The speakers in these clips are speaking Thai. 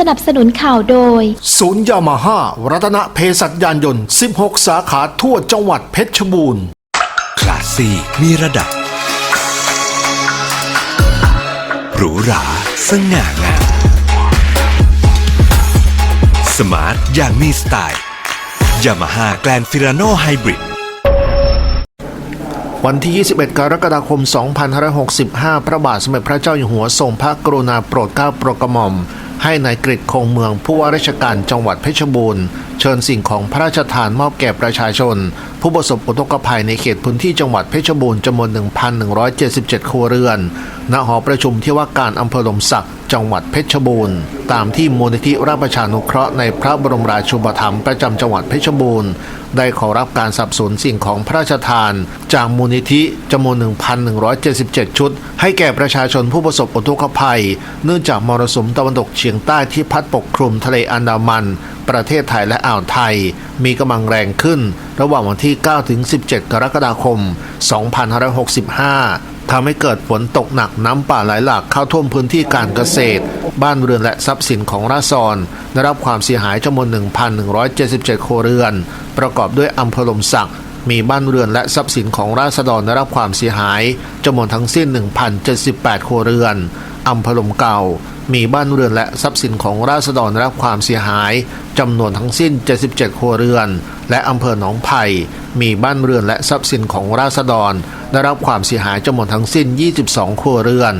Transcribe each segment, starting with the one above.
สนับสนุนข่าวโดย ศูนย์ยามาฮ่ารัตนเภสัชยานยนต์ 16 สาขาทั่วจังหวัดเพชรบูรณ์ คลาสซี่มีระดับ หรูหราสง่างามสมาร์ทอย่างมีสไตล์ยามาฮ่าแกลนฟิราโนไฮบริด วันที่ 21 กรกฎาคม 2565 พระบาทสมเด็จพระเจ้าอยู่หัวทรงพระกรุณาโปรดเกล้าโปรดกระหม่อม ให้นายกริตคงเมืองผู้ว่าราชการจังหวัดเพชรบูรณ์ เชิญสิ่งของพระราชทานมอบแก่ประชาชน ผู้ประสบอุทกภัยในเขตพื้นที่จังหวัดเพชรบูรณ์จำนวน 1,177 ครัวเรือน ณ หอประชุมที่ว่าการอำเภอลมสักดิ์จังหวัดเพชรบูรณ์ ตามที่มูลนิธิราชประชานุเคราะห์ในพระบรมราชูปถัมภ์ประจำจังหวัดเพชรบูรณ์ ได้ขอรับการสนับสนุนสิ่งของพระราชทาน จากมูลนิธิจำนวน 1,177 ชุด ให้แก่ประชาชนผู้ประสบอุทกภัย เนื่องจากมรสุมตะวันตกเฉียงใต้ที่พัดปกคลุมทะเลอันดามัน ประเทศไทยและอ่าวไทย มีกำลังแรงขึ้น ระหว่างวันที่ 9 ถึง 17 กรกฎาคม 2565 ทำให้เกิดฝนตกหนักน้ำป่าไหลหลากเข้าท่วมพื้นที่การเกษตร บ้านเรือนและทรัพย์สินของราษฎรได้รับความเสียหายจำนวน 1,177โครเรือน ประกอบด้วยอำเภอลมสักมีบ้านเรือนและทรัพย์สินของราษฎรได้รับความเสียหายจำนวนทั้งสิ้น 1,078โครเรือน อำเภอลมเก่า มีบ้านเรือนและทรัพย์สินของราษฎรรับความเสียหายจำนวนทั้งสิ้น 77 ครัวเรือน และอำเภอหนองไผ่มีบ้านเรือนและทรัพย์สินของราษฎร ได้รับความเสียหายจำนวนทั้งสิ้น 22 ครัวเรือน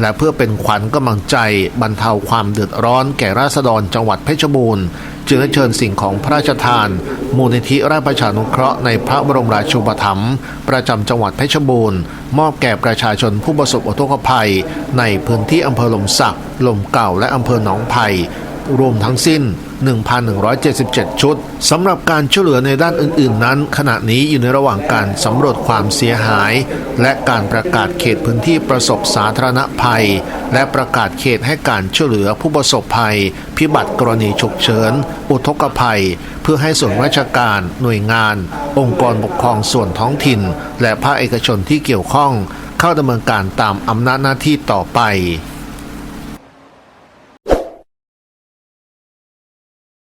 และเพื่อเป็นขวัญกำลังใจบรรเทาความเดือดร้อนแก่ราษฎรจังหวัดเพชรบูรณ์ จึงได้เชิญสิ่งของพระราชทาน มูลนิธิราชประชานุเคราะห์ในพระบรมราชูปถัมภ์ประจำจังหวัดเพชรบูรณ์ มอบแก่ประชาชนผู้ประสบอุทกภัย ในพื้นที่อำเภอลมสักลมเก่าและอำเภอหนองไผ่รวมทั้งสิ้น 1,177 ชุดสำหรับการช่วยเหลือในด้านอื่น ๆ นั้น ขณะนี้อยู่ในระหว่างการสำรวจความเสียหาย และการประกาศเขตพื้นที่ประสบสาธารณภัย และประกาศเขตให้การช่วยเหลือผู้ประสบภัย พิบัติกรณีฉุกเฉิน อุทกภัย เพื่อให้ส่วนราชการ หน่วยงาน องค์กรปกครองส่วนท้องถิ่น และภาคเอกชนที่เกี่ยวข้อง เข้าดำเนินการตามอำนาจหน้าที่ต่อไป